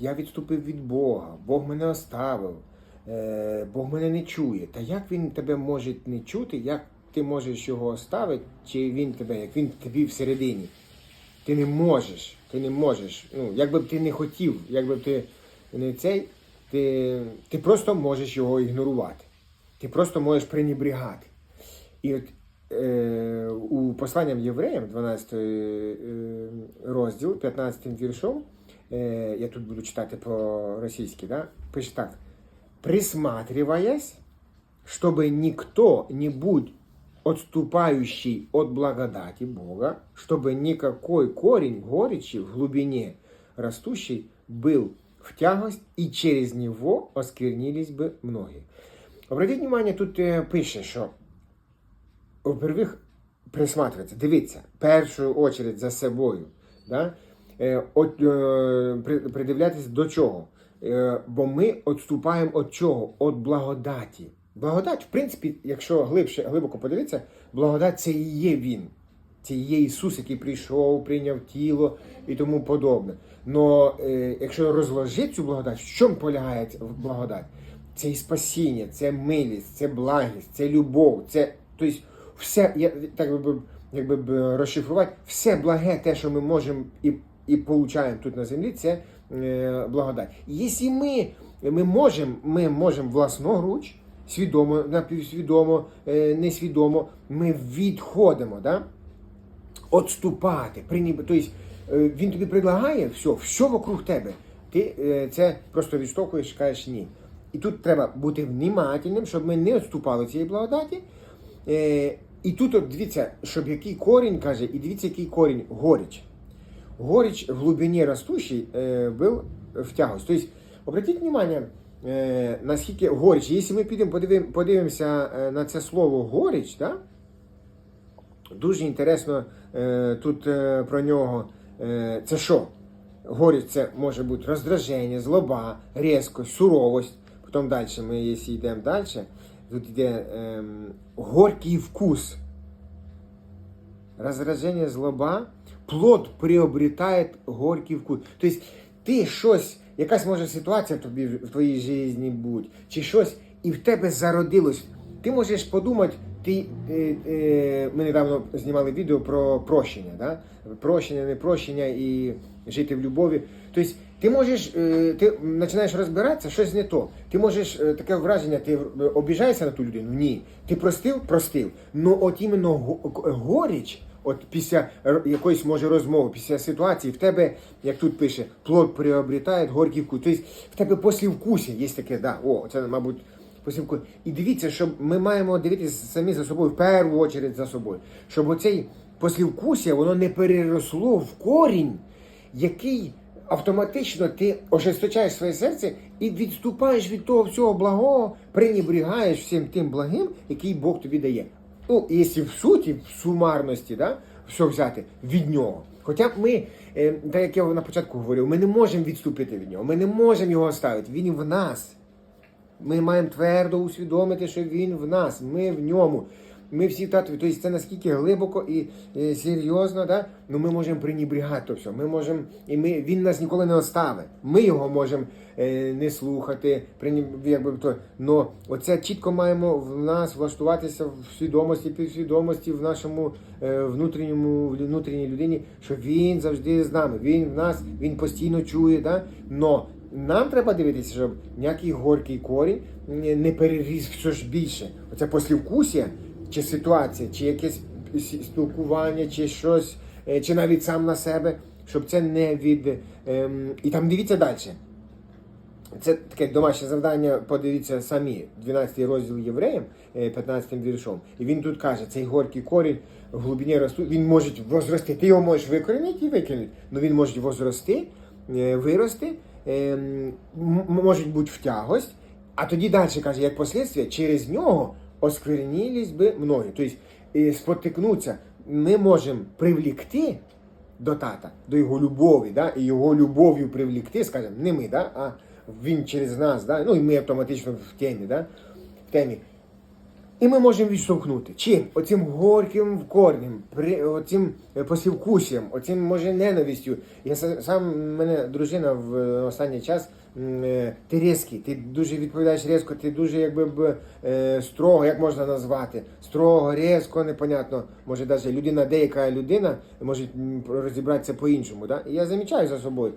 я відступив від Бога, Бог мене оставив, е, Бог мене не чує. Та як він тебе може не чути, як ти можеш його оставити, чи він тебе, як він тобі всередині? Ти не можеш, ти не можеш. Ну, як би б ти не хотів, як би б ти не цей, ти, ти просто можеш його ігнорувати. Ти просто можеш пренебрігати. І от е, у посланням євреям, 12 е, розділ, 15 віршом, е, я тут буду читати по-російськи, да? пише так. Присматриваясь, чтобы никто не будь отступающий от благодати Бога, чтобы никакой корень горечи в глубине растущий был в тягость, и через него осквернились бы многие. Обратіть внимание, тут е, пише, що во-первых, присматриваться, дивіться, в першу очередь за собою. Да? Е, от, е, при- придивлятись до чого? Е, бо ми відступаємо від чого? Від благодаті. Благодать, в принципі, якщо глибше, глибоко подивитися, благодать це і є Він. Це і є Ісус, який прийшов, прийняв тіло і тому подобне. Но е, якщо розложити цю благодать, в чому полягає благодать? Це і спасіння, це милість, це благість, це любов, це тобто все, я так би якби розшифрувати, все благе, те, що ми можемо і, і получаємо тут на землі, це е, благодать. Якщо ми, ми можемо, ми можемо власноруч, свідомо, напівсвідомо, е, несвідомо, ми відходимо, да? отступати. Тобто він тобі предлагає все, все вокруг тебе. Ти це просто відштовхуєш і кажеш ні. І тут треба бути внімательним, щоб ми не відступали цієї благодаті. І тут, от дивіться, щоб який корінь каже, і дивіться, який корінь горіч. Горіч в глибині ростущий е, був в тягость. Тобто, обратіть внимание, е, наскільки горіч, якщо ми підемо подивим, подивимося на це слово горіч, да? Дуже інтересно е, тут е, про нього. Е, це що? Горіч це може бути роздраження, злоба, різкость, суровость. Потім далі ми, якщо йдемо далі, тут йде ем, горький вкус. Раздражение, злоба, плод приобретає горький вкус. Тобто ти щось, якась може ситуація тобі в твоїй житті будь, чи щось, і в тебе зародилось. Ти можеш подумати, ти, е, е, ми недавно знімали відео про прощення, да? прощення, непрощення і жити в любові. Тобто ти можеш, е, ти починаєш розбиратися, щось не то. Ти можеш е, таке враження, ти обіжаєшся на ту людину? Ні. Ти простив? Простив. Ну от іменно горіч, от після якоїсь може розмови, після ситуації, в тебе, як тут пише, плод приобретає горький вкус. Тобто в тебе послівкусі є таке, да, о, це, мабуть, послівкусі. І дивіться, що ми маємо дивитися самі за собою, в першу чергу за собою, щоб оцей послівкусія, воно не переросло в корінь, який автоматично ти ожесточаєш своє серце і відступаєш від того всього благого, пренебрігаєш всім тим благим, який Бог тобі дає. Ну, якщо в суті, в сумарності, да, все взяти від нього. Хоча б ми, е, так як я на початку говорив, ми не можемо відступити від нього, ми не можемо його оставити. Він в нас. Ми маємо твердо усвідомити, що він в нас, ми в ньому. Ми всі татові. Тобто це наскільки глибоко і е, серйозно, да? ну ми можемо пренебрігати все. Ми можемо, і ми, він нас ніколи не оставить. Ми його можемо е, не слухати, якби то. Но оце чітко маємо в нас влаштуватися в свідомості, підсвідомості, в нашому е, внутрішньому внутрішній людині, що він завжди з нами. Він в нас, він постійно чує. Да? Но нам треба дивитися, щоб ніякий горький корінь не не переріс все ж більше. Оце послівкусія, чи ситуація, чи якесь спілкування, чи щось, е, чи навіть сам на себе, щоб це не від. Ем, і там дивіться далі. Це таке домашнє завдання, подивіться самі, 12 розділ євреям, е, 15 віршом. І він тут каже, цей горький корінь в глибині росту, він може возрости. Ти його можеш викорінити і викинути, але він може возрости, е, вирости, ем, м- можуть бути в тягость, а тоді далі каже, як послідствие, через нього осквернілись би многі. Тобто е, спотикнуться. Ми можемо привлікти до тата, до його любові, да? і його любов'ю привлікти, скажімо, не ми, да? а він через нас, да? ну і ми автоматично в темі, да? в темі. І ми можемо відштовхнути. Чим? Оцим горьким корнем, оцим е, послівкусям, оцим може ненавистю. Я са- сам мене дружина в е, останній час. Е, Ти різкий, ти дуже відповідаєш різко, ти дуже якби б, е, строго, як можна назвати? Строго, різко, непонятно. Може, навіть людина, деяка людина може розібратися по-іншому. Да? Я замічаю за собою.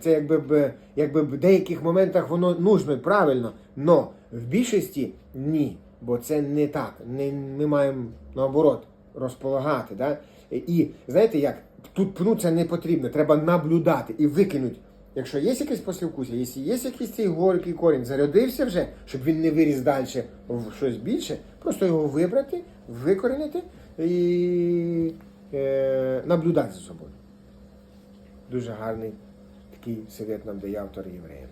Це якби якби в деяких моментах воно нужно правильно, но в більшості ні. Бо це не так. Не, ми маємо наоборот розполагати. Да? І знаєте як? Тут пнуться не потрібно, треба наблюдати і викинути. Якщо є якесь послівкусся, якщо є якийсь цей горький корінь, зарядився вже, щоб він не виріс далі в щось більше, просто його вибрати, викорінити і е, наблюдати за собою. Дуже гарний такий совет нам дає автор євреїв.